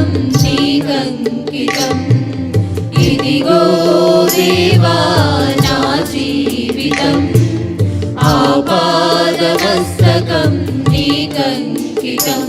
ఆపాదమస్తకం నీకంకితం ఇదిగో దేవా నా జీవితం ఆపాదమస్తకం నీకంకితం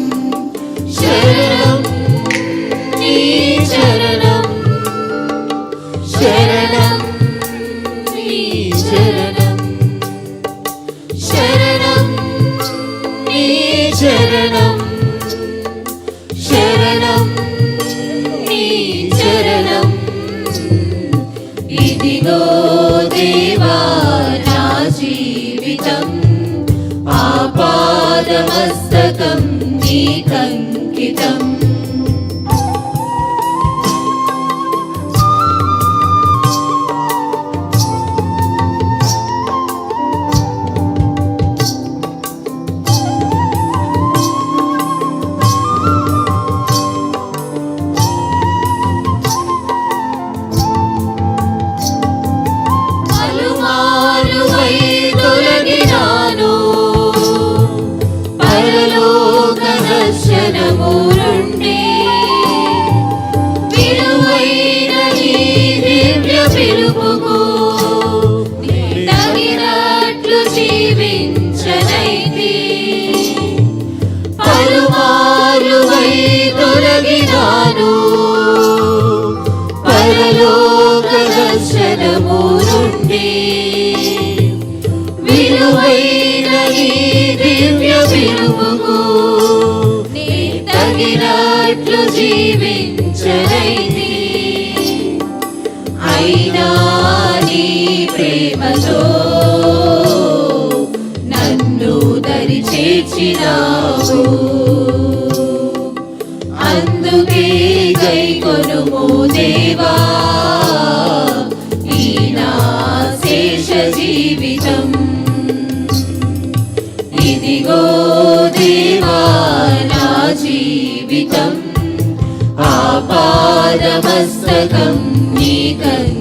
తగినట్లు జీవించనైతి అయినా నీ ప్రేమతో నన్ను దరి చేర్చినావు అందుకే గై కొనుము దేవా. ఆపాదమస్తకం నీకంకితం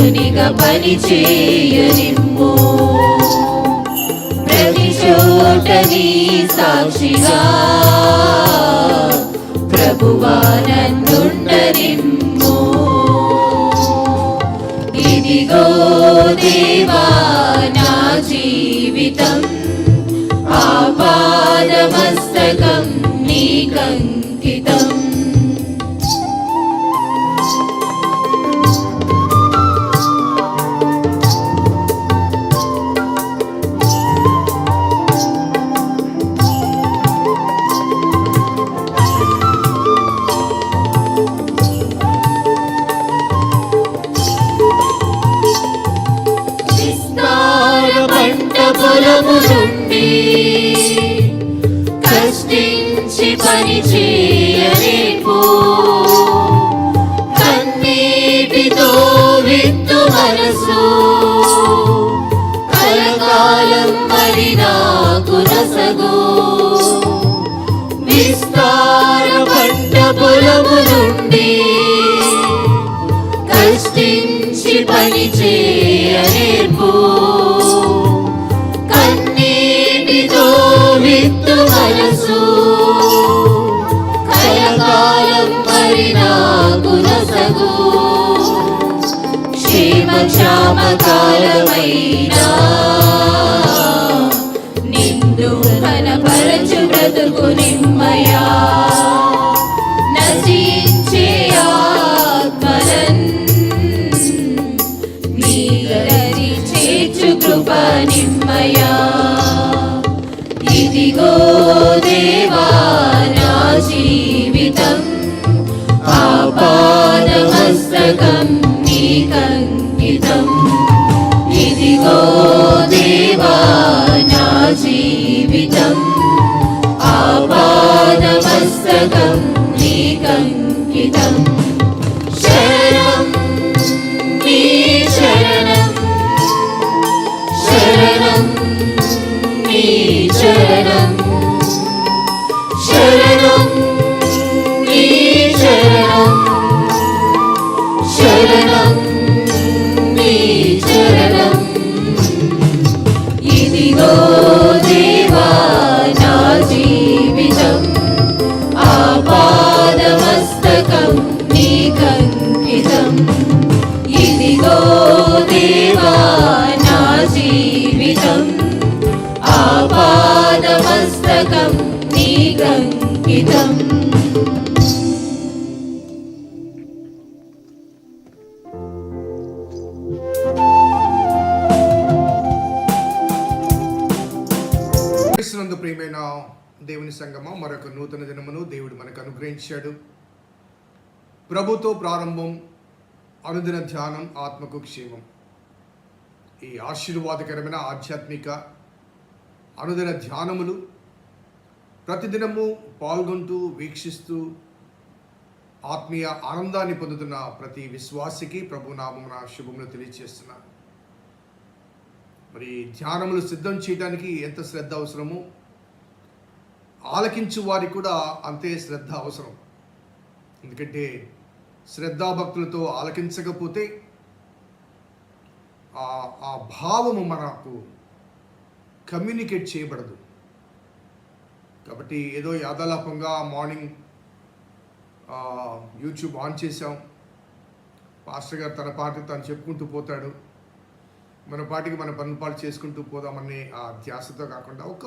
ప్రియసుతునిగా పని చేయనిమ్మో ప్రతి చోట నీ సాక్షిగా ప్రభువా నన్నుండనిమ్మో ఇదిగో దేవా నా జీవితం ఆపాదమస్తకం నీకంకితం పంట పొలము నుండి కష్టించి పని చేయలేపు కన్నీటితో విత్తు మనసు కలకాలం మరి నాకు రసగు విస్తార పంట పొలము నుండి కష్టించి పని చేయలేపో క్షేమ క్షామ కాలమైనా నిన్ను కనపరచు బ్రతుకు నిమ్మయా. నశించే ఆత్మలన్ నీగరి చేర్చు కృప నిమ్మయా. ఇదిగో దేవా నా జీవితం ఆపాదమస్తకం ఆపాదమస్తకం నీకంకితం ఇచ్చాడు ప్రభుతో ప్రారంభం అనుదిన ధ్యానం ఆత్మకు క్షేమం. ఈ ఆశీర్వాదకరమైన ఆధ్యాత్మిక అనుదిన ధ్యానములు ప్రతిదినము పాల్గొంటూ వీక్షిస్తూ ఆత్మీయ ఆనందాన్ని పొందుతున్న ప్రతి విశ్వాసికి ప్రభు నామమున శుభములు తెలియజేస్తున్నాను మరి ధ్యానములు సిద్ధం చేయడానికి ఎంత శ్రద్ధ అవసరమో ఆలకించు వారికి కూడా అంతే శ్రద్ధ అవసరం. ఎందుకంటే శ్రద్ధాభక్తులతో ఆలకించకపోతే ఆ ఆ భావము మనకు కమ్యూనికేట్ చేయబడదు. కాబట్టి ఏదో యాదలాపంగా మార్నింగ్ యూట్యూబ్ ఆన్ చేసాం పాస్టర్ గారు తన పాట తను చెప్పుకుంటూ పోతాడు. మన పాటికి మన పనులు పాటు చేసుకుంటూ పోదామనే ఆ ధ్యాసతో కాకుండా ఒక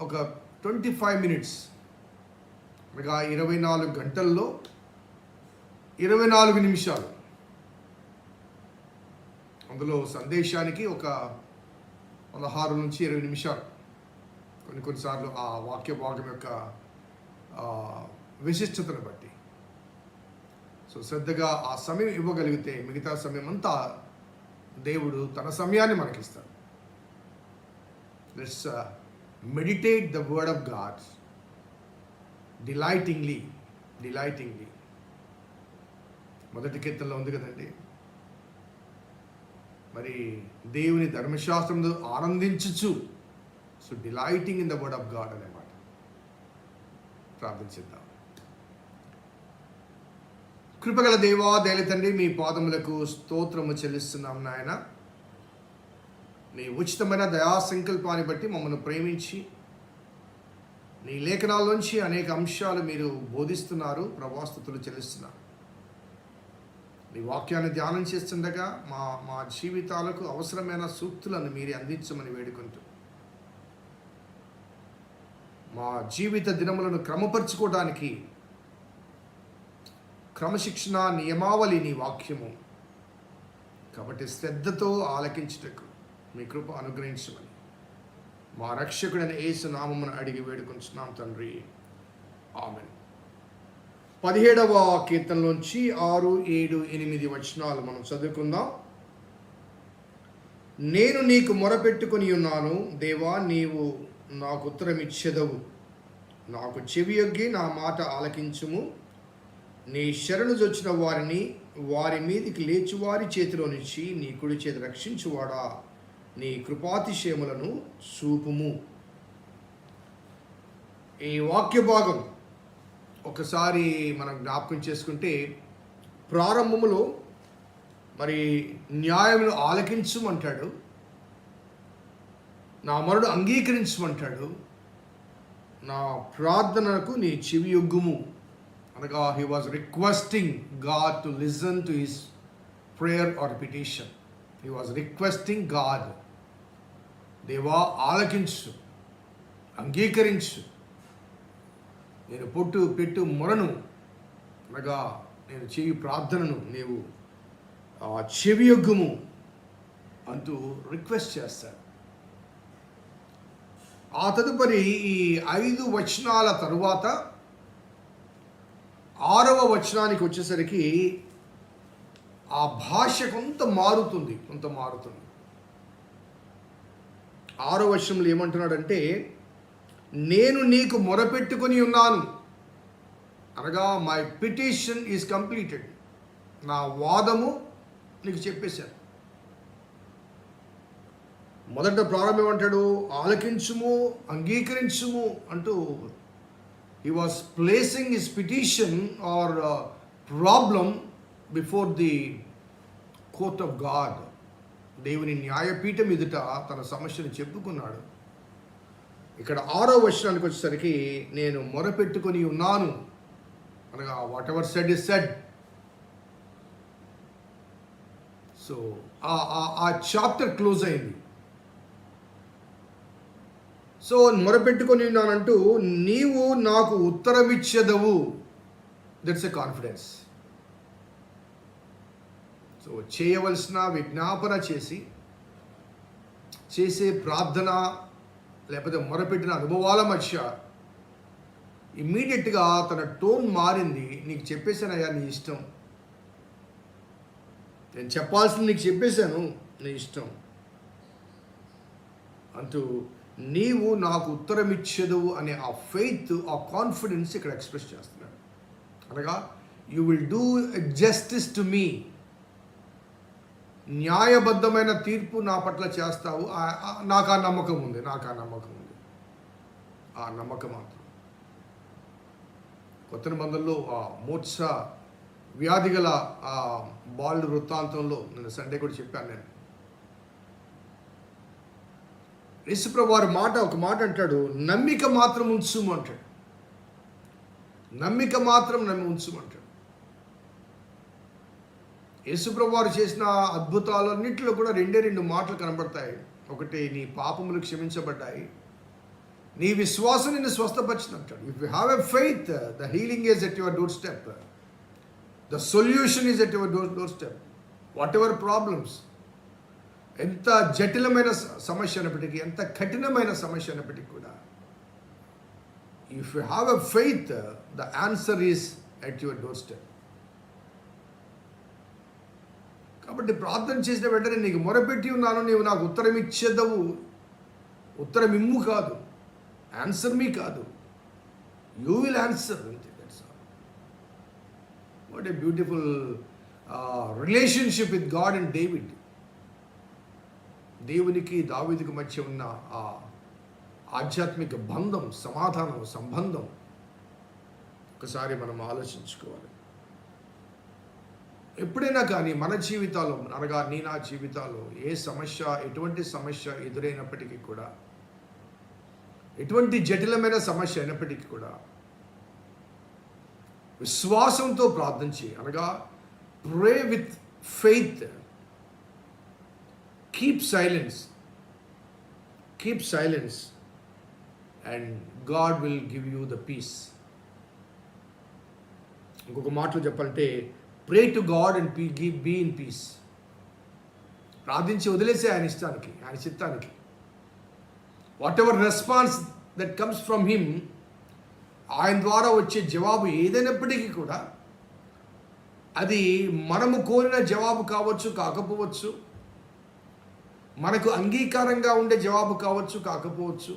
ఒక ట్వంటీ ఫైవ్ మినిట్స్. అనగా ఇరవై నాలుగు గంటల్లో ఇరవై నాలుగు నిమిషాలు. అందులో సందేశానికి ఒక పదహారు నుంచి ఇరవై నిమిషాలు. కొన్ని కొన్నిసార్లు ఆ వాక్య భాగం యొక్క విశిష్టతను బట్టి. సో శ్రద్ధగా ఆ సమయం ఇవ్వగలిగితే మిగతా సమయం అంతా దేవుడు తన సమయాన్ని మనకిస్తాడు. Let's meditate the word of God delightingly delightingly మొదటి కీర్తనలో ఉంది కదండి. మరి దేవుని ధర్మశాస్త్రంలో ఆనందించుచు so delighting in the word of God అనే మాట ప్రార్థించిద్దాం కృపగల దేవా దయల తండ్రి మీ పాదములకు స్తోత్రము చెల్లిస్తున్నాం నాయన. నీ ఉచితమైన దయా సంకల్పాన్ని బట్టి మమ్మల్ని ప్రేమించి నీ లేఖనాల్లోంచి అనేక అంశాలు మీరు బోధిస్తున్నారు ప్రభాస్తుతులు చెల్లిస్తున్నారు. నీ వాక్యాన్ని ధ్యానం చేస్తుండగా మా మా జీవితాలకు అవసరమైన సూక్తులను మీరు అందించమని వేడుకుంటూ మా జీవిత దినములను క్రమపరుచుకోవడానికి క్రమశిక్షణ నియమావళి నీ వాక్యము. కాబట్టి శ్రద్ధతో ఆలకించుటకు మీ కృప అనుగ్రహించమని. మా రక్షకుడైన ఏసు నామమును అడిగి వేడుకుంటున్నాం తండ్రి. ఆమె పదిహేడవ కీర్తనలోంచి ఆరు ఏడు ఎనిమిది వచనాలు మనం చదువుకుందాం. నేను నీకు మొరపెట్టుకుని ఉన్నాను దేవా నీవు నాకు ఉత్తరం ఇచ్చెదవు. నాకు చెవియొగ్గి నా మాట ఆలకించుము. నీ శరణు జొచ్చిన వారిని వారి మీదికి లేచి వారి చేతిలో నుంచి నీ కుడి చేతి రక్షించువాడా? నీ కృపాతిశయములను చూపుము. ఈ వాక్య భాగం ఒకసారి మనం జ్ఞాపకం చేసుకుంటే ప్రారంభములో మరి న్యాయమును ఆలకించమంటాడు నా మరుడు అంగీకరించమంటాడు నా ప్రార్థనకు నీ చెవి యొగ్గుము. అనగా he was requesting God to listen to his prayer or petition he was requesting God దేవా ఆలకించు అంగీకరించు. నేను పొట్టు పెట్టు మొరను అనగా నేను చెవి ప్రార్థనను నీవు ఆ చెవి యొగ్గుము అంటూ రిక్వెస్ట్ చేస్తాడు. ఆ తదుపరి ఈ ఐదు వచనాల తరువాత ఆరవ వచనానికి వచ్చేసరికి ఆ భాష కొంత మారుతుంది కొంత మారుతుంది. ఆరో వర్షంలో ఏమంటున్నాడంటే నేను నీకు మొరపెట్టుకుని ఉన్నాను. అనగా మై పిటిషన్ ఈజ్ కంప్లీటెడ్ నా వాదము నీకు చెప్పేశాను. మొదట ప్రారంభం ఏమంటాడు? ఆలకించుము అంగీకరించుము అంటూ he was placing his petition or problem before the court of God దేవుని న్యాయపీఠం ఎదుట తన సమస్యను చెప్పుకున్నాడు. ఇక్కడ ఆరో వర్షానికి వచ్చేసరికి నేను మొరపెట్టుకొని ఉన్నాను. అనగా whatever said is said so ఆ చాప్టర్ క్లోజ్ అయింది. సో మొరపెట్టుకొని ఉన్నానంటూ నీవు నాకు ఉత్తరమిచ్చేదవు దట్స్ ఎ కాన్ఫిడెన్స్ సో చేయవలసిన విజ్ఞాపన చేసి చేసే ప్రార్థన లేకపోతే మొరపెట్టిన అనుభవాల మధ్య ఇమ్మీడియట్గా తన టోన్ మారింది. నీకు చెప్పేశానయ్యా నీ ఇష్టం. నేను చెప్పాల్సింది నీకు చెప్పేశాను నీ ఇష్టం. అంటూ నీవు నాకు ఉత్తరం ఇచ్చదు అనే ఆ ఫెయిత్ ఆ కాన్ఫిడెన్స్ ఇక్కడ ఎక్స్ప్రెస్ చేస్తున్నాడు. అనగా you will do justice to me న్యాయబద్ధమైన తీర్పు నా పట్ల చేస్తావు. నాకు ఆ నమ్మకం ఉంది నాకు ఆ నమ్మకం ఉంది. ఆ నమ్మకం మాత్రం. కొత్త నిబంధనలో ఆ మూర్ఛ వ్యాధి గల ఆ బాలుడు వృత్తాంతంలో నేను సండే కూడా చెప్పాను నేను. యేసుప్రభు వారి మాట ఒక మాట అంటాడు నమ్మిక మాత్రం ఉంచుము అంటాడు. నమ్మిక మాత్రం నమ్మి ఉంచుము అంటాడు. యేసుప్రభు వారు చేసిన అద్భుతాలన్నింటిలో కూడా రెండే రెండు మాటలు కనబడతాయి. ఒకటి నీ పాపములు క్షమించబడ్డాయి. నీ విశ్వాసం నిన్ను స్వస్థపరిచినట్టు. If you have a faith the healing is at your doorstep the solution is at your door doorstep whatever problems ఎంత జటిలమైన సమస్య అయినప్పటికీ ఎంత కఠినమైన సమస్య అయినప్పటికీ కూడా if you have a faith the answer is at your doorstep కాబట్టి ప్రార్థన చేసిన వెంటనే నీకు మొరపెట్టి ఉన్నాను నీవు నాకు ఉత్తరం ఇచ్చేదవు. ఉత్తరం ఇమ్ము కాదు ఆన్సర్ మీ కాదు. యూ విల్ ఆన్సర్ అంతే that's what a beautiful relationship with God and David దేవునికి దావిదికి మధ్య ఉన్న ఆ ఆధ్యాత్మిక బంధం సమాధానం సంబంధం. ఒకసారి మనం ఆలోచించుకోవాలి. ఎప్పుడైనా కానీ మన జీవితాల్లో అనగా నీ నా జీవితాల్లో ఏ సమస్య ఎటువంటి సమస్య ఎదురైనప్పటికీ కూడా ఎటువంటి జటిలమైన సమస్య అయినప్పటికీ కూడా విశ్వాసంతో ప్రార్థించి అనగా pray with faith keep silence keep silence and God will give you the peace ఇంకొక మాటలు చెప్పాలంటే pray to God and pee give be in peace ప్రార్థించి వదిలేసే ఆయన ఇష్టానికి ఆయన చిత్తానికి. Whatever response that comes from him ఆయన ద్వారా వచ్చే జవాబు ఏదైనప్పటికీ కూడా అది మనము కోరిన జవాబు కావచ్చు కాకపోవచ్చు. మనకు అంగీకారంగా ఉండే జవాబు కావచ్చు కాకపోవచ్చు.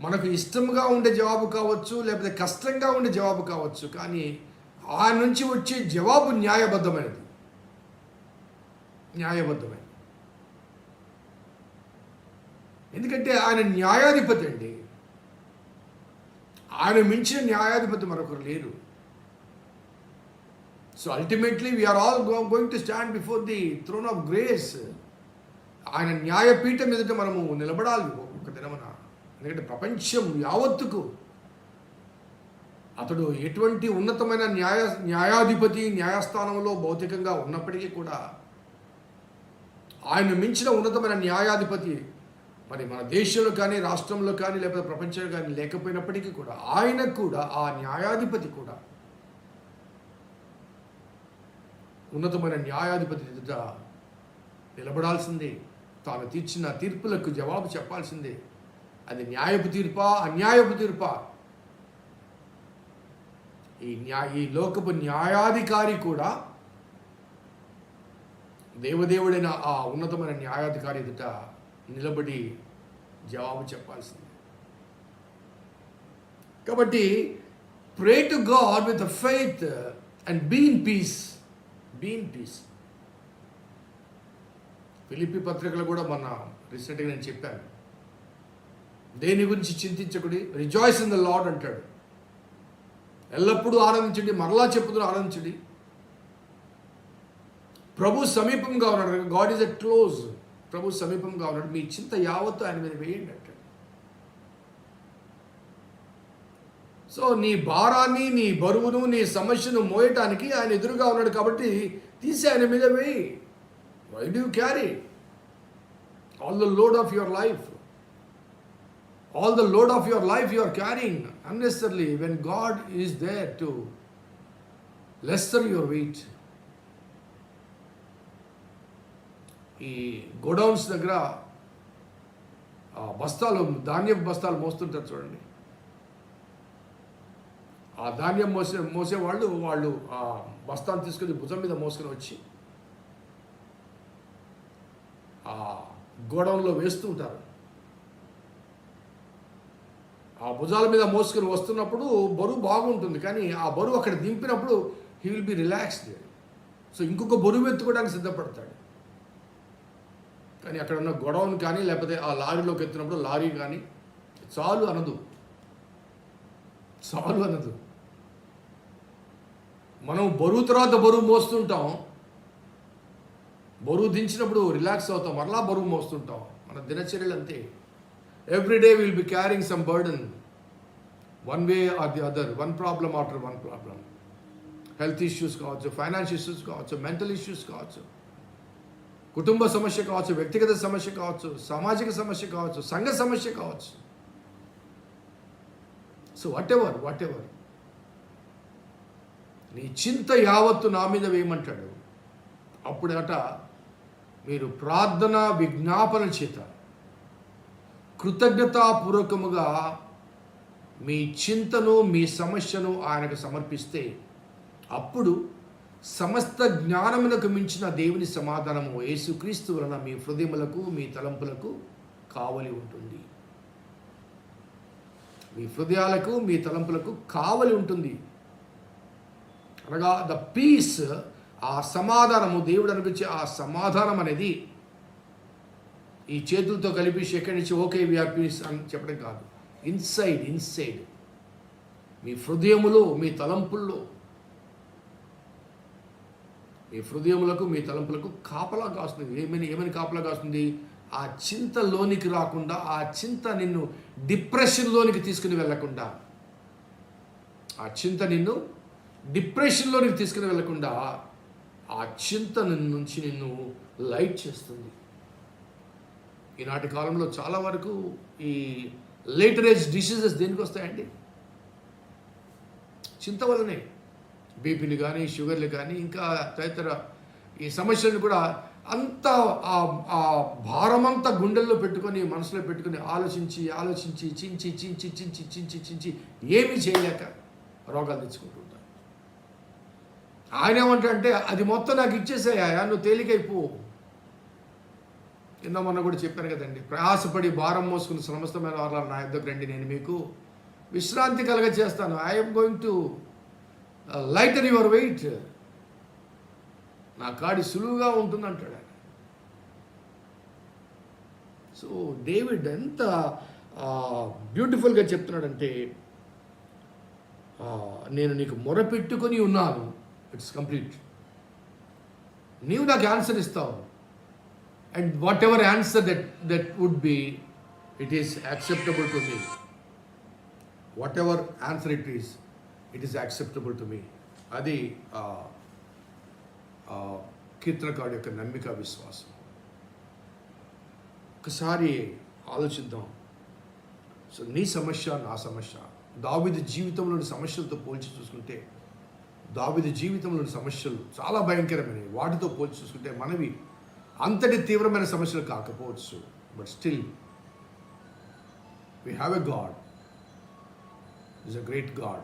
మనకు ఇష్టంగా ఉండే జవాబు కావచ్చు లేకపోతే కష్టంగా ఉండే జవాబు కావచ్చు కానీ ఆ నుంచి వచ్చే జవాబు న్యాయబద్ధమైనది. న్యాయబద్ధమైనది. ఎందుకంటే ఆయన న్యాయాధిపతి అండి. ఆయన మించిన న్యాయాధిపతి మరొకరు లేరు. So ultimately we're all going to stand before the throne of grace ఆయన న్యాయపీఠం ఎదుట మనము నిలబడాలి ఒక దినమున. ఎందుకంటే ప్రపంచం యావత్తుకు అతడు ఎటువంటి ఉన్నతమైన న్యాయ న్యాయాధిపతి న్యాయస్థానంలో భౌతికంగా ఉన్నప్పటికీ కూడా ఆయన మించిన ఉన్నతమైన న్యాయాధిపతి మరి మన దేశంలో కానీ రాష్ట్రంలో కానీ లేకపోతే ప్రపంచంలో కానీ లేకపోయినప్పటికీ కూడా ఆయన కూడా ఆ న్యాయాధిపతి కూడా ఉన్నతమైన న్యాయాధిపతి ఎదుట నిలబడాల్సిందే. తాను తీర్చిన తీర్పులకు జవాబు చెప్పాల్సిందే. అది న్యాయపు తీర్పా అన్యాయపు తీర్పా? ఈ న్యాయ ఈ లోకపు న్యాయాధికారి కూడా దేవదేవుడైన ఆ ఉన్నతమైన న్యాయాధికారి ఎదుట నిలబడి జవాబు చెప్పాల్సింది. కాబట్టి pray to God with faith and be in peace be in peace Philippi పత్రికలు కూడా మొన్న రీసెంట్గా నేను చెప్పాను. దేని గురించి చింతించకుడి? రిజాయిస్ ఇన్ ద లాడ్ అంటాడు. ఎల్లప్పుడూ ఆనందించండి మరలా చెప్పుదు ఆనందించండి ప్రభు సమీపంగా ఉన్నాడు. గాడ్ ఈజ్ ఎ క్లోజ్ ప్రభు సమీపంగా ఉన్నాడు. మీ చింత యావత్తు ఆయన మీద వేయండి అంటాడు. సో నీ భారాన్ని నీ బరువును నీ సమస్యను మోయటానికి ఆయన ఎదురుగా ఉన్నాడు కాబట్టి తీసి ఆయన మీద వేయి. Why do carry all the load of your life all the load of your life you are carrying unnecessarily when God is there to lesser your weight ఈ గోడౌన్స్ దగ్గర బస్తాలు ధాన్యం బస్తాలు మోస్తుంటారు చూడండి. ఆ ధాన్యం మోసే మోసే వాళ్ళు ఆ బస్తాలు తీసుకొని భుజం మీద మోసుకొని వచ్చి ఆ గోడౌన్లో వేస్తూ ఉంటారు. ఆ భుజాల మీద మోసుకొని వస్తున్నప్పుడు బరువు బాగుంటుంది కానీ ఆ బరువు అక్కడ దింపినప్పుడు he will be relaxed so ఇంకొక బరువు ఎత్తుకోవడానికి సిద్ధపడతాడు. కానీ అక్కడ ఉన్న గొడవను కానీ లేకపోతే ఆ లారీలోకి ఎత్తినప్పుడు లారీ కానీ చాలు అనదు. చాలు అనదు. మనం బరువు తర్వాత బరువు మోస్తుంటాం. బరువు దించినప్పుడు రిలాక్స్ అవుతాం. మరలా బరువు మోస్తుంటాం. మన దినచర్యలు అంతే. Every day will be carrying some burden one way or the other one problem after one problem health issues కావచ్చు ఫైనాన్స్ ఇష్యూస్ కావచ్చు మెంటల్ ఇష్యూస్ కావచ్చు కుటుంబ సమస్య కావచ్చు వ్యక్తిగత సమస్య కావచ్చు సామాజిక సమస్య కావచ్చు సంఘ సమస్య కావచ్చు. So whatever whatever నీ చింత యావత్తు నా మీద వేయమంటాడు. అప్పుడట మీరు ప్రార్థన విజ్ఞాపన చేత కృతజ్ఞతాపూర్వకముగా మీ చింతను మీ సమస్యను ఆయనకు సమర్పిస్తే అప్పుడు సమస్త జ్ఞానమునకు మించిన దేవుని సమాధానము యేసుక్రీస్తు వలన మీ హృదయములకు మీ తలంపులకు కావలి ఉంటుంది. మీ హృదయాలకు మీ తలంపులకు కావలి ఉంటుంది. అనగా ద పీస్ ఆ సమాధానము దేవుడు అనిపించే ఆ సమాధానం అనేది ఈ చేతులతో కలిపి ఎక్కడి నుంచి ఓకే వ్యాపీస్ అని చెప్పడం కాదు. Inside inside. మీ హృదయములో మీ తలంపుల్లో. మీ హృదయములకు మీ తలంపులకు కాపలా కాస్తుంది. ఏమని ఏమని కాపలా కాస్తుంది? ఆ చింతలోనికి రాకుండా ఆ చింత నిన్ను డిప్రెషన్లోనికి తీసుకుని వెళ్ళకుండా. ఆ చింత నిన్ను డిప్రెషన్లోనికి తీసుకుని వెళ్ళకుండా ఆ చింత నుంచి నిన్ను లైట్ చేస్తుంది. ఈనాటి కాలంలో చాలా వరకు ఈ లేటర్ ఏజ్ డిసీజెస్ దేనికి వస్తాయండి? చింత వల్లనే. బీపీలు కానీ షుగర్లు కానీ ఇంకా తదితర ఈ సమస్యలను కూడా అంత ఆ- ఆ భారమంతా గుండెల్లో పెట్టుకొని మనసులో పెట్టుకొని ఆలోచించి ఆలోచించి చించి చించి చించి చించి చించి ఏమీ చేయలేక రోగాలు తెచ్చుకుంటూ ఉంటారు. ఆయన ఏమంటాడంటే అది మొత్తం నాకు ఇచ్చేసాయా నువ్వు తేలికైపో. కింద మొన్న కూడా చెప్పాను కదండి ప్రయాసపడి భారం మోసుకుని సమస్తమైన వారాలు నా యుద్ధకు రండి నేను మీకు విశ్రాంతి కలగ చేస్తాను I'm going to lighter your weight నా కాడి సులువుగా ఉంటుంది అంటాడు ఆయన. సో డేవిడ్ ఎంత uh, బ్యూటిఫుల్గా చెప్తున్నాడంటే uh, నేను నీకు మొరపెట్టుకొని ఉన్నాను. ఇట్స్ కంప్లీట్ నీవు నాకు ఆన్సర్ ఇస్తావు. And whatever answer that that would be it is acceptable to me whatever answer it is it is acceptable to me అది కీర్తనకాడు యొక్క నమ్మిక విశ్వాసం. ఒకసారి ఆలోచిద్దాం. సో నీ సమస్య నా సమస్య. దావిది జీవితంలోని సమస్యలతో పోల్చి చూసుకుంటే దావిది జీవితంలోని సమస్యలు చాలా భయంకరమైనవి. వాటితో పోల్చి చూసుకుంటే మనవి అంతటి తీవ్రమైన సమస్యలు కాకపోవచ్చు but still we have a God is a great God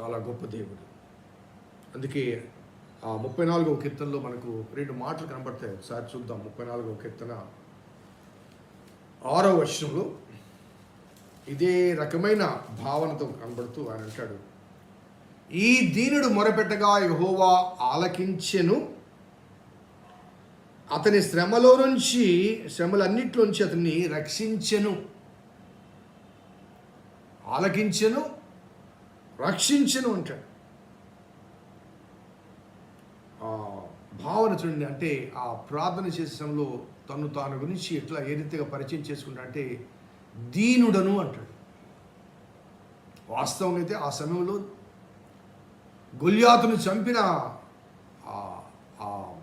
చాలా గొప్ప దేవుడు. అందుకే ఆ ముప్పై నాలుగవ కీర్తనలో మనకు రెండు మాటలు కనబడతాయి. ఒకసారి చూద్దాం ముప్పై నాలుగవ కీర్తన. ఆరో వర్షంలో ఇదే రకమైన భావనతో కనబడుతూ ఆయన అంటాడు ఈ దీనుడు మొరపెట్టగా యహోవా ఆలకించెను అతని శ్రమలో నుంచి శ్రమలన్నిట్లోంచి అతన్ని రక్షించెను. ఆలకించెను రక్షించెను అంటాడు. ఆ భావన చూడండి అంటే ఆ ప్రార్థన చేసే సమయంలో తను తాను గురించి ఎట్లా ఏ రీతిగా పరిచయం చేసుకుంటా అంటే దీనుడను అంటాడు. వాస్తవం అయితే ఆ సమయంలో గొల్యాతును చంపిన ఆ- ఆ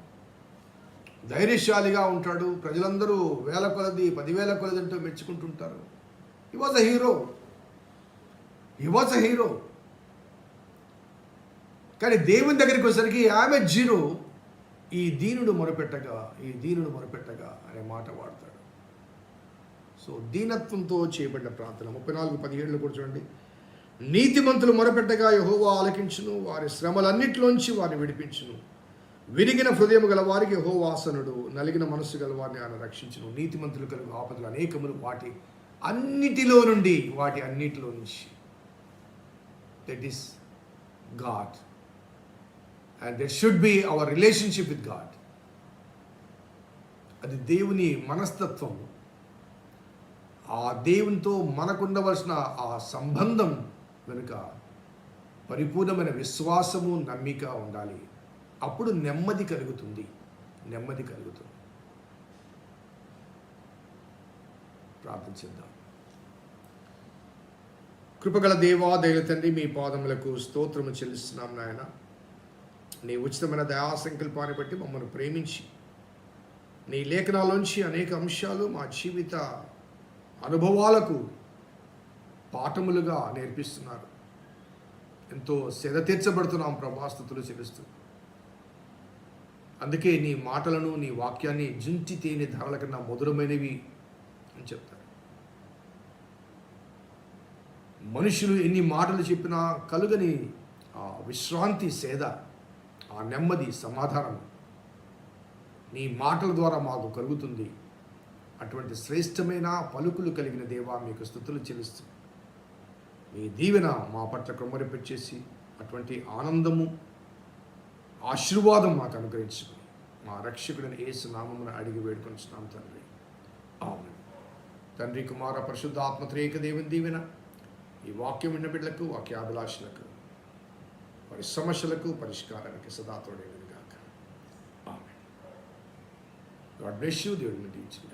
ధైర్యశాలిగా ఉంటాడు. ప్రజలందరూ వేల కొలది పదివేల కొలది అంటూ మెచ్చుకుంటుంటారు. He was a hero he was a hero కానీ దేవుని దగ్గరికి వచ్చేసరికి ఆమె జీరో ఈ దీనుడు మొరపెట్టగా ఈ దీనుడు మొరపెట్టగా అనే మాట వాడతాడు. సో దీనత్వంతో చేయబడిన ప్రార్థన. ముప్పై నాలుగు పదిహేడులో కూడా చూడండి. నీతిమంతులు మొరపెట్టగా యహోవా ఆలకించును వారి శ్రమలన్నిటిలోంచి వారిని విడిపించును. విరిగిన హృదయం గల వారికి హోవాసనుడు నలిగిన మనస్సు గల వారిని ఆయన రక్షించను. నీతిమంతులు కలుగు ఆపదలు అనేకములు వాటి అన్నిటిలో నుండి వాటి అన్నిటిలో నుంచి. That is God and that should be our relationship with God అది దేవుని మనస్తత్వం. ఆ దేవునితో మనకుండవలసిన ఆ సంబంధం వెనుక పరిపూర్ణమైన విశ్వాసము నమ్మిక ఉండాలి. అప్పుడు నెమ్మది కలుగుతుంది. నెమ్మది కలుగుతుంది. ప్రార్థించిద్దాం కృపగల దేవా దయల తండ్రి మీ పాదములకు స్తోత్రము చెల్లిస్తున్నాం నాయన. నీ ఉచితమైన దయా సంకల్పాన్ని బట్టి మమ్మల్ని ప్రేమించి నీ లేఖనాలోంచి అనేక అంశాలు మా జీవిత అనుభవాలకు పాఠములుగా నేర్పిస్తున్నారు. ఎంతో సెద తీర్చబడుతున్నాం ప్రభాస్తుతులు చెల్లిస్తూ. అందుకే నీ మాటలను నీ వాక్యాన్ని జుంచి తేని ధరల కన్నా మధురమైనవి అని చెప్తారు. మనుషులు ఎన్ని మాటలు చెప్పినా కలుగని ఆ విశ్రాంతి సేద ఆ నెమ్మది సమాధానం నీ మాటల ద్వారా మాకు కలుగుతుంది. అటువంటి శ్రేష్టమైన పలుకులు కలిగిన దేవా మీకు స్థుతులు చెల్లిస్తుంది మీ దీవెన మా పట్ల కృమ్మరిపెట్టేసి అటువంటి ఆనందము ఆశీర్వాదం మాకు అనుగ్రహించుకుని మా రక్షకుడిని ఏసు నామమున అడిగి వేడుకొనిస్తున్నాం తండ్రి. అవును తండ్రి కుమార పరిశుద్ధ ఆత్మత్రేక దేవుని దీవెన ఈ వాక్యం విన్న బిడ్డలకు వాక్యాభిలాషులకు వారి సమస్యలకు పరిష్కారానికి సదా తోడేది ఆమె గాడ్ బ్లెస్ యూ దేవుడిని దీవించిన